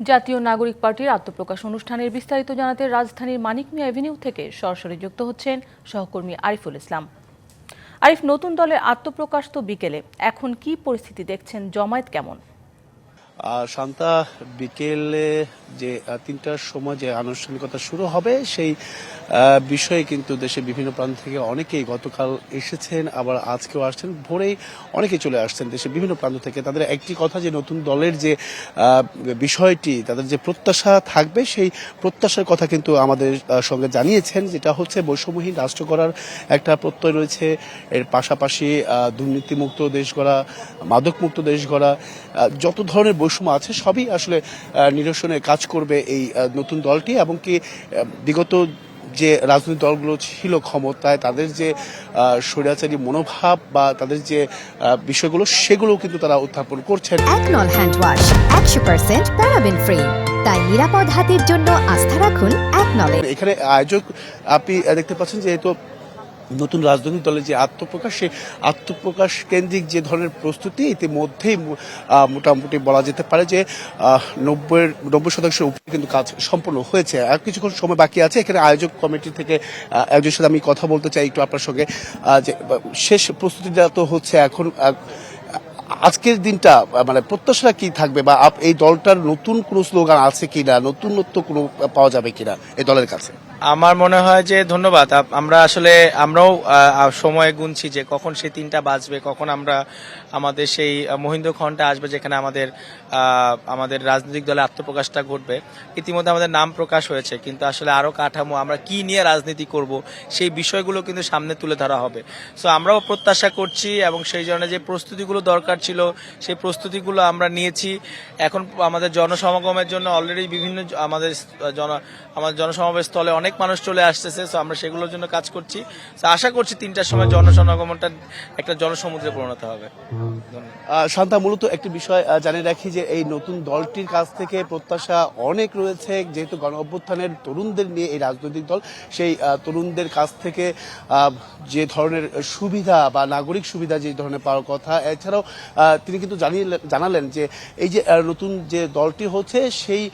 জাতীয় নাগরিক পার্টির আত্মপ্রকাশ অনুষ্ঠানের বিস্তারিত জানাতে রাজধানীর মানিক মিয়া এভিনিউ থেকে সরাসরি যুক্ত হচ্ছেন সহকর্মী আরিফুল ইসলাম। আরিফ, নতুন দলের আত্মপ্রকাশ তো বিকেলে। এখন কি পরিস্থিতি দেখছেন? জমায়েত কেমন? শান্তা, বিকেলে যে তিনটার সময় যে আনুষ্ঠানিকতা শুরু হবে, সেই বিষয়ে কিন্তু দেশের বিভিন্ন প্রান্ত থেকে অনেকেই গতকাল এসেছেন, আবার আজকেও আসছেন। ভোরেই অনেকে চলে আসছেন দেশের বিভিন্ন প্রান্ত থেকে। তাদের একটি কথা যে, নতুন দলের যে বিষয়টি, তাদের যে প্রত্যাশা থাকবে, সেই প্রত্যাশার কথা কিন্তু আমাদের সঙ্গে জানিয়েছেন, যেটা হচ্ছে বৈষম্যহীন রাষ্ট্র করার একটা প্রত্যয় রয়েছে। এর পাশাপাশি দুর্নীতিমুক্ত দেশ গড়া, মাদকমুক্ত দেশ গড়া যত ধরনের বৈষম্য আছে সবই আসলে নিরসনে কাজ করবে এই নতুন দলটি এবং কি বিগত যে রাজনৈতিক দলগুলো ছিল ক্ষমতায় তাদের যে স্বৈরাচারী মনোভাব বা তাদের যে বিষয়গুলো সেগুলো কিন্তু তারা উত্থাপন করছেন। একনল হ্যান্ড ওয়াশ একশো পার্সেন্ট প্যারাবেন ফ্রি। তাই নিরাপদ হাতের জন্য আস্থা রাখুন একনলে এখানে আয়োজক আপনি দেখতে পাচ্ছেন যেহেতু নতুন রাজনৈতিক দলের যে আত্মপ্রকাশ, সেই আত্মপ্রকাশ কেন্দ্রিক যে ধরনের প্রস্তুতি ইতিমধ্যেই মোটামুটি বলা যেতে পারে যে নব্বই নব্বই শতাংশের উপরে কিন্তু কাজ সম্পূর্ণ হয়েছে। আর কিছুক্ষণ সময় বাকি আছে, এখানে আয়োজক কমিটি থেকে একজনের সাথে আমি কথা বলতে চাই একটু আপনার সঙ্গে। যে শেষ প্রস্তুতিটা তো হচ্ছে এখন আজকের দিনটা মানে প্রত্যাশা কি থাকবে বা এই দলটার নতুন কোনো স্লোগান আছে কিনা, নতুনত্ব কোনো পাওয়া যাবে কিনা এই দলের কাছে? আমার মনে হয় যে ধন্যবাদ। আমরা আসলে আমরাও সময় গুনছি যে কখন সেই তিনটা বাজবে কখন আমরা আমাদের সেই আহ, মহিন্দ্র খনটা আসবে যেখানে আমাদের আমাদের রাজনৈতিক দলের আত্মপ্রকাশটা ঘটবে। ইতিমধ্যে আমাদের নাম প্রকাশ হয়েছে কিন্তু আসলে আরও কাঠামো আমরা কি নিয়ে রাজনীতি করব সেই বিষয়গুলো কিন্তু সামনে তুলে ধরা হবে। সো আমরাও প্রত্যাশা করছি এবং সেই জন্য যে প্রস্তুতিগুলো দরকার ছিল সেই প্রস্তুতিগুলো আমরা নিয়েছি। এখন আমাদের জনসমাগমের জন্য অলরেডি বিভিন্ন আমাদের জন আমাদের জনসমাবেশ স্থলে অনেক মানুষ চলে আসতেছে সো আমরা সেগুলোর জন্য কাজ করছি। So আশা করছি তিনটার সময় জনসমাগমটা একটা জনসমুদ্রে পরিণত হবে। শান্তা মূলত একটি বিষয় জানিয়ে রাখি যে এই নতুন দলটির কাছ থেকে প্রত্যাশা অনেক রয়েছে। যেহেতু গণ অভ্যুত্থানের তরুণদের নিয়ে এই রাজনৈতিক দল সেই তরুণদের কাছ থেকে যে ধরনের সুবিধা বা নাগরিক সুবিধা যে ধরনের পাওয়ার কথা এছাড়াও তিনি কিন্তু জানিয়ে জানালেন যে এই যে নতুন যে দলটি হচ্ছে সেই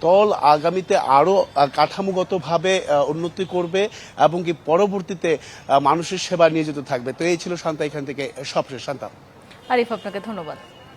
দল আগামীতে আরও আহ, কাঠামোগতভাবে আহ, উন্নতি করবে এবং কি পরবর্তীতে মানুষের সেবা নিয়োজিত থাকবে। তো এই ছিল শান্তা এখান থেকে। সবশেষ শান্তা। আরিফ আপনাকে ধন্যবাদ।